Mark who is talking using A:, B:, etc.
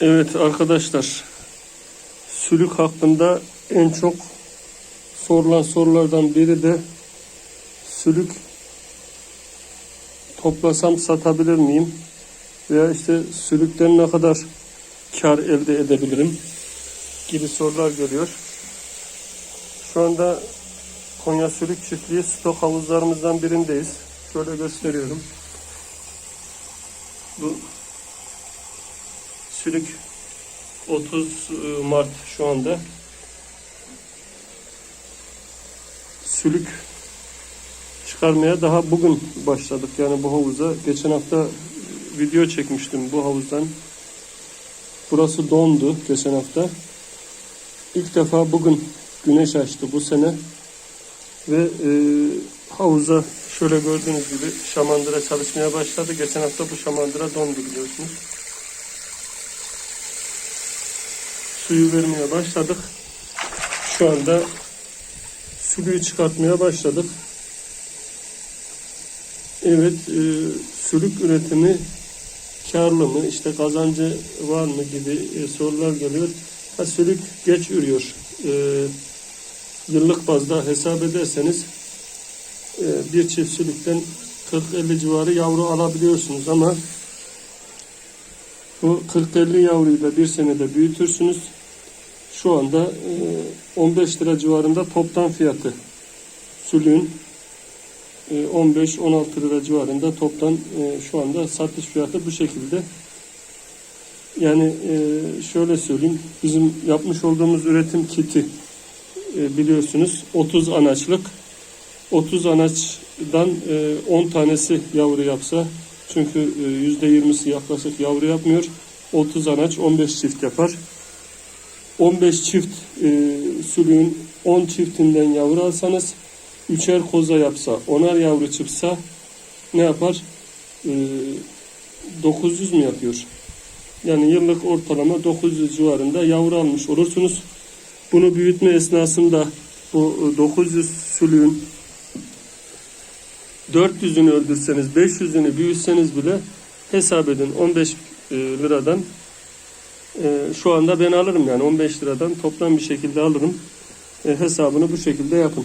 A: Evet arkadaşlar, sülük hakkında en çok sorulan sorulardan biri de sülük toplasam satabilir miyim? Veya işte sülükten ne kadar kar elde edebilirim? gibi sorular geliyor. Şu anda Konya Sülük Çiftliği stok havuzlarımızdan birindeyiz. Şöyle gösteriyorum. Bu sülük 30 Mart şu anda. Sülük çıkarmaya daha bugün başladık. Yani bu havuza. Geçen hafta video çekmiştim bu havuzdan. Burası dondu geçen hafta. İlk defa bugün güneş açtı bu sene. Ve e, havuza şöyle gördüğünüz gibi şamandıra çalışmaya başladı. Geçen hafta bu şamandıra dondu biliyorsunuz. Suyu vermeye başladık. Şu anda sülüğü çıkartmaya başladık. Evet, e, sülük üretimi karlı mı, işte kazancı var mı gibi e, sorular geliyor. Ha, sülük geç ürüyor. E, yıllık bazda hesap ederseniz e, bir çift sülükten 40-50 civarı yavru alabiliyorsunuz ama bu 40-50 yavruyu da bir senede büyütürsünüz. Şu anda e, 15 lira civarında toptan fiyatı sülüğün e, 15-16 lira civarında toptan e, şu anda satış fiyatı bu şekilde. Yani e, şöyle söyleyeyim, bizim yapmış olduğumuz üretim kiti e, biliyorsunuz 30 anaçlık. 30 anaçdan e, 10 tanesi yavru yapsa, çünkü e, %20'si yaklaşık yavru yapmıyor. 30 anaç 15 çift yapar. 15 çift e, sülüğün 10 çiftinden yavru alsanız, üçer koza yapsa, onar yavru çıksa ne yapar? E, 900 mü yapıyor? Yani yıllık ortalama 900 civarında yavru almış olursunuz. Bunu büyütme esnasında bu 900 sülüğün 400'ünü öldürseniz 500'ünü büyütseniz bile hesap edin 15 e, liradan e, şu anda ben alırım yani 15 liradan toplam bir şekilde alırım. E, hesabını bu şekilde yapın.